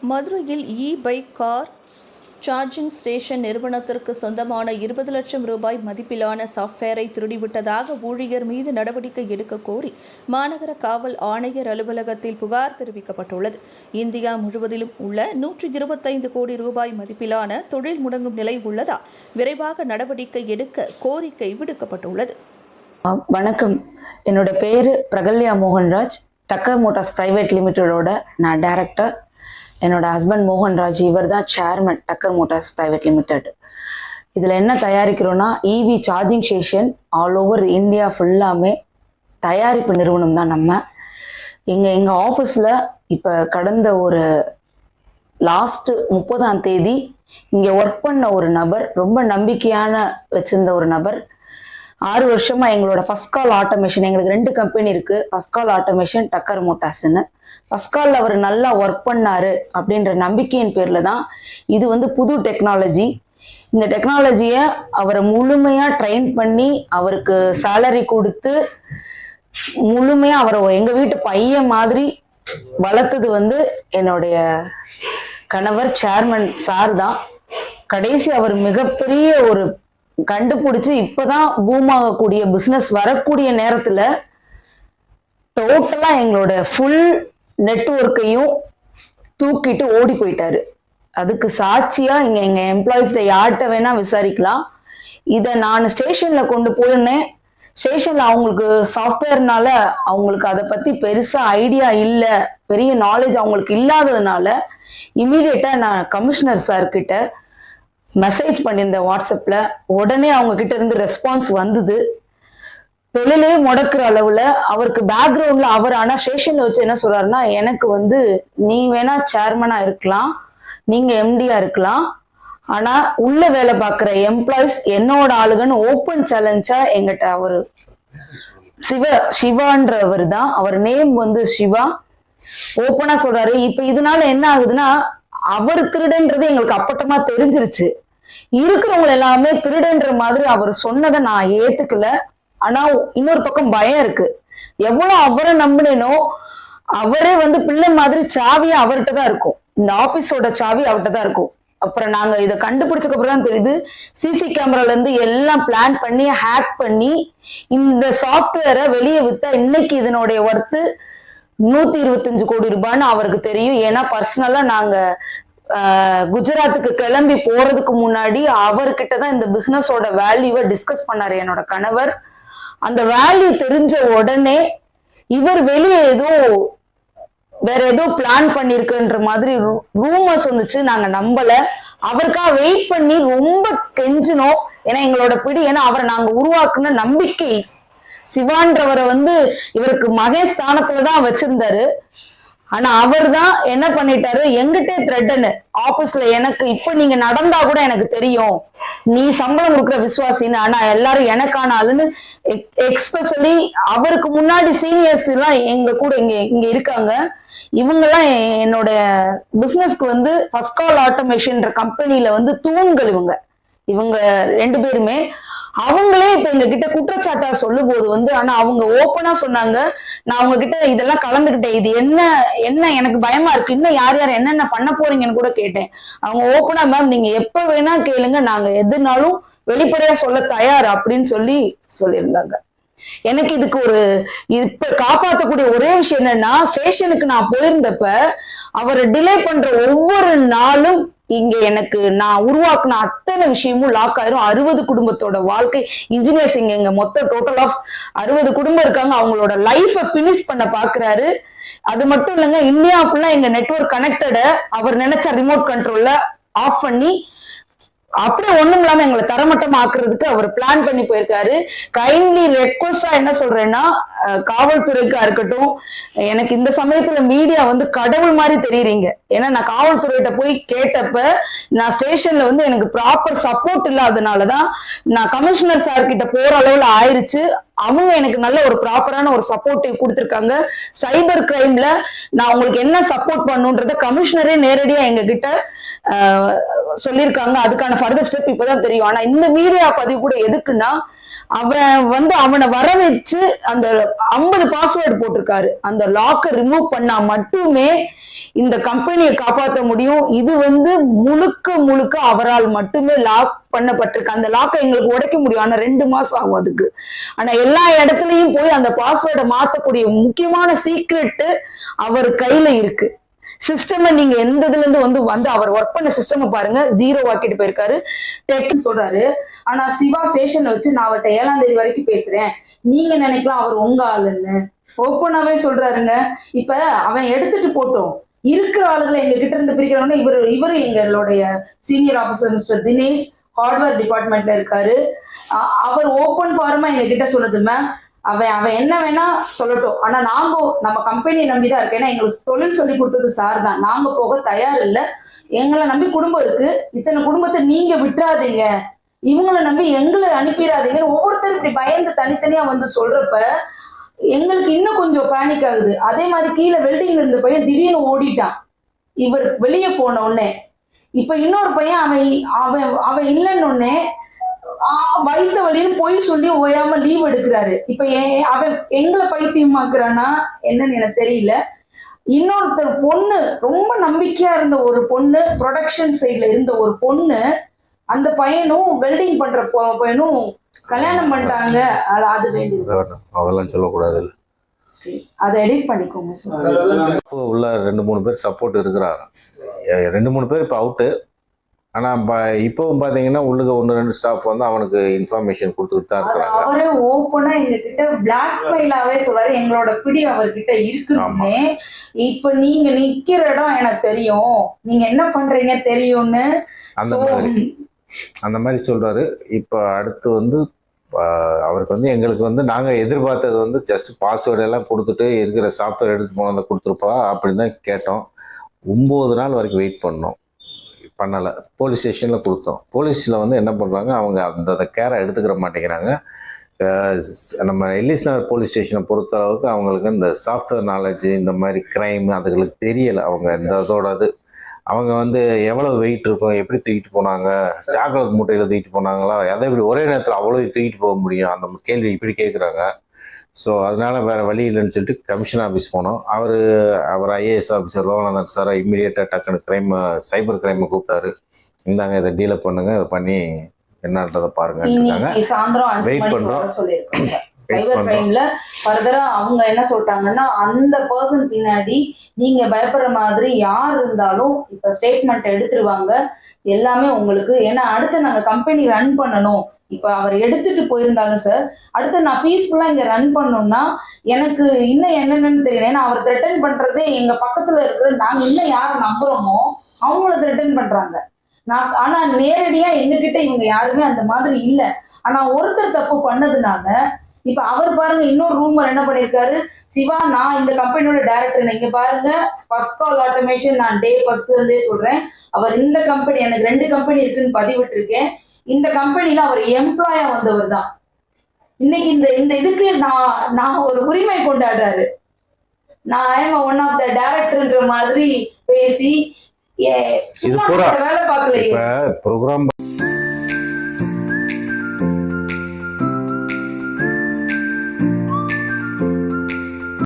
மதுரையில் e bike car charging station நிறுவனத்திற்கு சொந்தமான இருபது லட்சம் ரூபாய் மதிப்பிலான சாஃப்ட்வேரை திருடிவிட்டதாக ஊழியர் மீது நடவடிக்கை எடுக்க கோரி மாநகர காவல் ஆணையர் அலுவலகத்தில் புகார் தெரிவிக்கப்பட்டுள்ளது. இந்தியா முழுவதிலும் உள்ள நூற்றி இருபத்தைந்து கோடி ரூபாய் மதிப்பிலான தொழில் முடங்கும் நிலை உள்ளதால் விரைவாக நடவடிக்கை எடுக்க கோரிக்கை விடுக்கப்பட்டுள்ளது. வணக்கம். என்னோட பேர் பிரகல்யா மோகன்ராஜ். டக்கர் மோட்டார்ஸ் பிரைவேட் லிமிடெடோட நான் டைரக்டர் என்னோட ஹஸ்பண்ட் மோகன்ராஜ் இவர் தான் chairman Takkar motors private limited இதில் என்ன தயாரிக்கிறோன்னா EV charging station all over India ஃபுல்லாமே தயாரிப்பு நிறுவனம் தான் நம்ம. எங்கள் எங்கள் ஆஃபீஸில் இப்போ கடந்த ஒரு லாஸ்ட்டு முப்பதாம் தேதி இங்கே ஒர்க் பண்ண ஒரு நபர் ரொம்ப நம்பிக்கையான வச்சிருந்த ஒரு நபர் ஆறு வருஷமா எங்களோட ஃபஸ்ட் கால் ஆட்டோமேஷன் எங்களுக்கு ரெண்டு கம்பெனி இருக்கு. ஃபஸ்ட் கால் ஆட்டோமேஷன் டக்கர் மோட்டார்ஸ்னு ஃபர்ஸ்ட் காலில் அவர் நல்லா ஒர்க் பண்ணாரு அப்படின்ற நம்பிக்கையின் பேர்ல தான் இது வந்து புது டெக்னாலஜி இந்த டெக்னாலஜியை அவரை முழுமையா ட்ரெயின் பண்ணி அவருக்கு சேலரி கொடுத்து முழுமையா அவரை எங்க வீட்டு பையன் மாதிரி வளர்த்தது வந்து என்னுடைய கணவர் சேர்மன் சார் தான். கடைசி அவர் மிகப்பெரிய ஒரு கண்டுபிடிச்சு இப்பதான் பூம் ஆகக்கூடிய பிசினஸ் வரக்கூடிய நேரத்துல டோட்டலா எங்களோட ஃபுல் நெட்ஒர்க்கையும் தூக்கிட்டு ஓடி போயிட்டாரு. அதுக்கு சாட்சியா இங்க எங்க எம்ப்ளாயிஸ்ட யார்கிட்ட வேணா விசாரிக்கலாம். இதை நான் ஸ்டேஷன்ல கொண்டு போயிருந்தேன். ஸ்டேஷன்ல அவங்களுக்கு சாஃப்ட்வேர்னால அவங்களுக்கு அதை பத்தி பெருசா ஐடியா இல்லை. பெரிய நாலேஜ் அவங்களுக்கு இல்லாததுனால இமீடியட்டா நான் கமிஷனர் சார் கிட்ட மெசேஜ் பண்ணியிருந்தேன் வாட்ஸ்அப்பில் உடனே அவங்க கிட்ட இருந்து ரெஸ்பான்ஸ் வந்தது. தொழிலே முடக்கிற அளவுல அவருக்கு பேக்ரவுண்ட்ல அவர் ஆனா ஸ்டேஷன்ல வச்சு என்ன சொல்றாருன்னா எனக்கு வந்து நீ வேணா சேர்மனா இருக்கலாம் நீங்க எம்டியா இருக்கலாம் ஆனா உள்ள வேலை பார்க்குற எம்ப்ளாயிஸ் என்னோட ஆளுகன்னு ஓப்பன் சேலஞ்சா எங்கிட்ட அவரு சிவ சிவான்றவர் தான் அவர் நேம் வந்து சிவா. ஓப்பனா சொல்றாரு. இப்ப இதனால என்ன ஆகுதுன்னா அவர் திருடன்றது எங்களுக்கு அப்பட்டமா தெரிஞ்சிருச்சு. இருக்கிறவங்க எல்லாமே திருடன்ற மாதிரி அவர் சொன்னதை நான் ஏத்துக்கல. ஆனா இன்னொரு பக்கம் பயம் இருக்கு. எவ்வளவு அவரை நம்பினேனோ அவரே வந்து பிள்ளை மாதிரி சாவி அவர்கிட்ட தான் இருக்கும். இந்த ஆபீஸோட சாவி அவர்கிட்ட தான் இருக்கும். அப்புறம் நாங்க இதை கண்டுபிடிச்சதுக்கு அப்புறம் தான் தெரியுது சிசி கேமரால இருந்து எல்லாம் பிளான் பண்ணி ஹேக் பண்ணி இந்த சாஃப்ட்வேரை வெளியே வித்தா இன்னைக்கு இதனுடைய ஒர்த்து நூத்தி இருபத்தஞ்சு கோடி ரூபான்னு அவருக்கு தெரியும். ஏன்னா பர்சனலா நாங்க குஜராத்துக்கு கிளம்பி போறதுக்கு முன்னாடி அவர்கிட்ட தான் இந்த பிசினஸோட வேல்யூவை டிஸ்கஸ் பண்ணாரு என்னோட கணவர். அந்த வேல்யூ தெரிஞ்ச உடனே இவர் வெளியே ஏதோ வேற ஏதோ பிளான் பண்ணிருக்குன்ற மாதிரி ரூமர்ஸ் வந்துச்சு. நாங்க நம்பல. அவருக்காக வெயிட் பண்ணி ரொம்ப கெஞ்சினோம். ஏன்னா எங்களோட பிடி ஏன்னா அவரை நாங்க உருவாக்குன நம்பிக்கை. சிவான்றவரை வந்து இவருக்கு மகேஷ் ஸ்தானத்துலதான் வச்சிருந்தாரு. ஆனா அவர் தான் என்ன பண்ணிட்டாரு? எங்கிட்டே த்ரெட்டனு ஆபீஸ்ல எனக்கு இப்ப நீங்க நடந்தா கூட எனக்கு தெரியும். நீ சம்பளம் கொடுக்குற விசுவாசின்னு ஆனா எல்லாரும் எனக்கான ஆளுன்னு எக்ஸ்பெஷலி அவருக்கு முன்னாடி சீனியர்ஸ் எல்லாம் எங்க கூட இங்க இங்க இருக்காங்க. இவங்கெல்லாம் என்னோட பிசினஸ்க்கு வந்து ஃபர்ஸ்ட் கால் ஆட்டோமேஷன்ற கம்பெனில வந்து தூண்கள் இவங்க. இவங்க ரெண்டு பேருமே. அவங்களே இப்ப எங்க கிட்ட குற்றச்சாட்டா சொல்லும் போது வந்து ஆனா அவங்க ஓப்பனா சொன்னாங்க. நான் அவங்க கிட்ட இதெல்லாம் கலந்துகிட்டேன் இது என்ன என்ன எனக்கு பயமா இருக்கு? இன்னும் யார் யார் என்னென்ன பண்ண போறீங்கன்னு கூட கேட்டேன். அவங்க ஓப்பனா மேம் நீங்க எப்ப வேணா கேளுங்க. நாங்க எதுனாலும் வெளிப்படையா சொல்ல தயார் அப்படின்னு சொல்லி சொல்லியிருந்தாங்க. எனக்கு இதுக்கு ஒரு இப்ப காப்பாற்றக்கூடிய ஒரே விஷயம் என்னன்னா ஸ்டேஷனுக்கு நான் போயிருந்தப்ப அவரை டிலே பண்ற ஒவ்வொரு நாளும் இங்க எனக்கு நான் உருவாக்குன அத்தனை விஷயமும் லாக் ஆயிரும். அறுபது குடும்பத்தோட வாழ்க்கை. இன்ஜினியர்ஸ் இங்க எங்க மொத்த டோட்டல் ஆஃப் அறுபது குடும்பம் இருக்காங்க. அவங்களோட லைஃப பினிஷ் பண்ண பாக்குறாரு. அது மட்டும் இல்லைங்க இந்தியா ஃபுல்லா எங்க நெட்வொர்க் கனெக்டட அவர் நினைச்ச ரிமோட் கண்ட்ரோல்ல ஆஃப் பண்ணி அப்படியே ஒண்ணும் இல்லாம எங்களை தரமட்டம் ஆக்குறதுக்கு அவர் பிளான் பண்ணி போயிருக்காரு. கைண்ட்லி ரெக்வஸ்டா என்ன சொல்றேன்னா காவல்துறைக்கா இருக்கட்டும் எனக்கு இந்த சமயத்துல மீடியா வந்து கடவுள் மாதிரி தெரியுறீங்க. ஏன்னா நான் காவல்துறையிட்ட போய் கேட்டப்ப நான் ஸ்டேஷன்ல வந்து எனக்கு ப்ராப்பர் சப்போர்ட் இல்லாதனாலதான் நான் கமிஷனர் சார் கிட்ட போற அளவுல ஆயிருச்சு. அவங்க எனக்கு நல்ல ஒரு ப்ராப்பரான ஒரு சப்போர்ட் கொடுத்துருக்காங்க. சைபர் கிரைம்ல நான் உங்களுக்கு என்ன சப்போர்ட் பண்ணுன்றத கமிஷனரே நேரடியா எங்க கிட்ட சொல்லியிருக்காங்க. அதுக்கான ஃபர்தர் ஸ்டெப் இப்பதான் தெரியும். ஆனா இந்த மீடியா பதிவு கூட எதுக்குன்னா அவன் வந்து அவனை வர அந்த ஐம்பது பாஸ்வேர்டு போட்டிருக்காரு. அந்த லாக்கை ரிமூவ் பண்ணா மட்டுமே இந்த கம்பெனியை காப்பாற்ற முடியும். இது வந்து முழுக்க முழுக்க அவரால் மட்டுமே லாக் பண்ணப்பட்டிருக்கு. அந்த லாக்கை எங்களுக்கு உடைக்க முடியும். ஆனா ரெண்டு மாசம் ஆகும் அதுக்கு. ஆனா எல்லா இடத்துலயும் போய் அந்த பாஸ்வேர்டை மாத்தக்கூடிய முக்கியமான சீக்ரெட்டு அவர் கையில இருக்கு. சிஸ்டம் நீங்க எந்த இதுல இருந்து வந்து வந்து அவர் ஒர்க் பண்ண சிஸ்டம் பாருங்க. ஜீரோ ஆக்கிட்டு போயிருக்காரு. டெக் சொல்றாரு. ஆனா சிவா ஸ்டேஷன்ல வச்சு நான் அவர்கிட்ட ஏழாம் தேதி வரைக்கும் பேசுறேன். நீங்க நினைக்கலாம் அவர் உங்க ஆளுன்னு. ஓப்பனாவே சொல்றாருங்க. இப்ப அவன் எடுத்துட்டு போட்டோம். இருக்கிற ஆளுகளை எங்க கிட்ட இருந்து பிரிக்கிறவங்க இவர் இவர் எங்களுடைய senior officer mister Dinesh hardware டிபார்ட்மெண்ட்ல இருக்காரு. அவர் ஓப்பன் ஃபார்மா எங்க கிட்ட சொன்னது மேம் அவன் அவன் என்ன வேணா சொல்லட்டும். ஆனா நாங்க நம்ம கம்பெனியை நம்பி தான் இருக்கு ஏன்னா எங்களுக்கு தொழில் சொல்லி கொடுத்தது சார் தான். நாங்க போக தயார் இல்ல. எங்களை நம்பி குடும்பம் இருக்கு. இத்தனை குடும்பத்தை நீங்க விட்டுறாதீங்க. இவங்களை நம்பி எங்களை அனுப்பிடாதீங்கன்னு ஒவ்வொருத்தரும் இப்படி பயந்து தனித்தனியா வந்து சொல்றப்ப எங்களுக்கு இன்னும் கொஞ்சம் பேனிக் ஆகுது. அதே மாதிரி கீழே வெல்டிங்ல இருந்த பையன் திடீர்னு ஓடிட்டான். இவர் வெளியே போன உடனே. இப்ப இன்னொரு பையன் அவன் அவன் அவன் இல்லைன்னு உடனே ஆ, வயித்த வலின்னு பொய் சொல்லி ஓயாம லீவ் எடுக்கிறாரு. இப்ப ஏன் அவன் எங்களை பைத்தியமாக்குறானா என்னன்னு எனக்கு தெரியல. இன்னொருத்தர் பொண்ணு ரொம்ப நம்பிக்கையா இருந்த ஒரு பொண்ணு ப்ரொடக்ஷன் சைட்ல இருந்த ஒரு பொண்ணு அந்த பையனும் வெல்டிங் பண்ற பொ- பையனும் கல்யாணம் பண்ணிட்டாங்க. அது அது வேண்டியது. அதெல்லாம் சொல்லக்கூடாது. அதை எடிட் பண்ணிக்கோங்க. உள்ள ரெண்டு மூணு பேர் சப்போர்ட் இருக்கிறாங்க. ரெண்டு மூணு பேர் இப்போ அவுட்டு ஆனால் இப்போவும் பார்த்தீங்கன்னா உள்ளுக்கு ஒன்று ரெண்டு ஸ்டாஃப் வந்து அவனுக்கு இன்ஃபர்மேஷன் கொடுத்துட்டு தான் இருக்கிறாங்க. அவரே ஓப்பனா எங்க கிட்ட பிளாக்மெயிலாவே சொல்றாரு. எங்களோட பிடி அவர்கிட்ட இருக்குன்னு. இப்ப நீங்க நிக்கிற இடம் எனக்கு தெரியும். நீங்க என்ன பண்றீங்க தெரியும்னு. அந்த மாதிரி. அந்த மாதிரி சொல்றாரு. இப்போ அடுத்து வந்து அவருக்கு வந்து எங்களுக்கு வந்து நாங்கள் எதிர்பார்த்தது வந்து ஜஸ்ட் பாஸ்வேர்டு எல்லாம் கொடுத்துட்டு இருக்கிற சாஃப்ட்வேர் எடுத்து போனதை கொடுத்துருப்பா அப்படின்னு தான் கேட்டோம். ஒம்பது நாள் வரைக்கும் வெயிட் பண்ணோம். பண்ணலை. போலீஸ் ஸ்டேஷனில் கொடுத்தோம். போலீஸில் வந்து என்ன பண்ணுறாங்க அவங்க அந்த அந்த கேரை எடுத்துக்கிற மாட்டேங்கிறாங்க. நம்ம எல்லிஸ் நகர் போலீஸ் ஸ்டேஷனை பொறுத்த அளவுக்கு அவங்களுக்கு இந்த சாஃப்ட்வேர் நாலேஜ் இந்த மாதிரி க்ரைம் அதுகளுக்கு தெரியலை. அவங்க இந்த இதோட இது. அவங்க வந்து எவ்வளோ வெயிட் இருக்கும் எப்படி தூக்கிட்டு போனாங்க சாக்லேட் மூட்டையில் தூக்கிட்டு போனாங்களா எதை இப்படி ஒரே நேரத்தில் அவ்வளோ தூக்கிட்டு போக முடியும்? அந்த கேள்வி இப்படி கேட்குறாங்க ஸோ அதனால வேற வழி இல்லைன்னு சொல்லிட்டு கமிஷன் ஆஃபீஸ் போனோம். அவர் அவர் ஐஏஎஸ் ஆஃபீஸர் லோகநாதன் சார் இம்மிடியேட்டாக டக்குன்னு கிரைம் சைபர் கிரைமை கூப்பிட்டாரு. இந்தாங்க இதை டீலை பண்ணுங்க இதை பண்ணி என்னன்றதை இன்னைக்கு சாயந்தரம் சொல்லியிருக்காங்க. Wait சைபர். கிரைம்ல ஃபர்தரா அவங்க என்ன சொல்லிட்டாங்கன்னா அந்த பர்சன் பின்னாடி நீங்க பயப்படுற மாதிரி யார் இருந்தாலும் இப்ப ஸ்டேட்மெண்ட் எடுத்துருவாங்க. எல்லாமே உங்களுக்கு ஏன்னா அடுத்து நாங்க கம்பெனி ரன் பண்ணணும். இப்போ அவர் எடுத்துட்டு போயிருந்தாங்க சார் அடுத்து நான் பீஸ்ஃபுல்லாக இங்கே ரன் பண்ணோம்னா எனக்கு இன்னும் என்னென்னு தெரியல. ஏன்னா அவர் த்ரெட்டன் பண்ணுறதே எங்கள் பக்கத்தில் இருக்கிற நாங்கள் இன்னும் யாரை நம்புகிறோமோ அவங்கள த்ரெட்டன் பண்ணுறாங்க நான் ஆனால் நேரடியாக எங்ககிட்ட இவங்க யாருமே அந்த மாதிரி இல்லை. ஆனால் ஒருத்தர் தப்பு பண்ணதுனால இப்ப அவர் பாருங்க இன்னொரு ரூமர் என்ன பண்ணிருக்காரு? சிவா நான் இந்த கம்பெனியோட டைரக்டர் நீங்க பாருங்க ஃபர்ஸ்ட் கால் ஆட்டோமேஷன் நான் டே ஃபர்ஸ்ட் இருந்தே சொல்றேன். அவர் இந்த கம்பெனி எனக்கு ரெண்டு கம்பெனி இருக்குன்னு பதிவிட்டிருக்கேன். இந்த கம்பெனில அவர் எம்ப்ளாயா வந்தவர் தான் இன்னைக்கு இந்த இந்த இதுக்கு நான் நான் ஒரு உரிமை கொண்டாடுறாரு. நான் ஐம் ஒன் ஆஃப் த டைரக்டர்ன்ற மாதிரி பேசி வேலை பார்க்கலையே. ப்ரோக்ராம்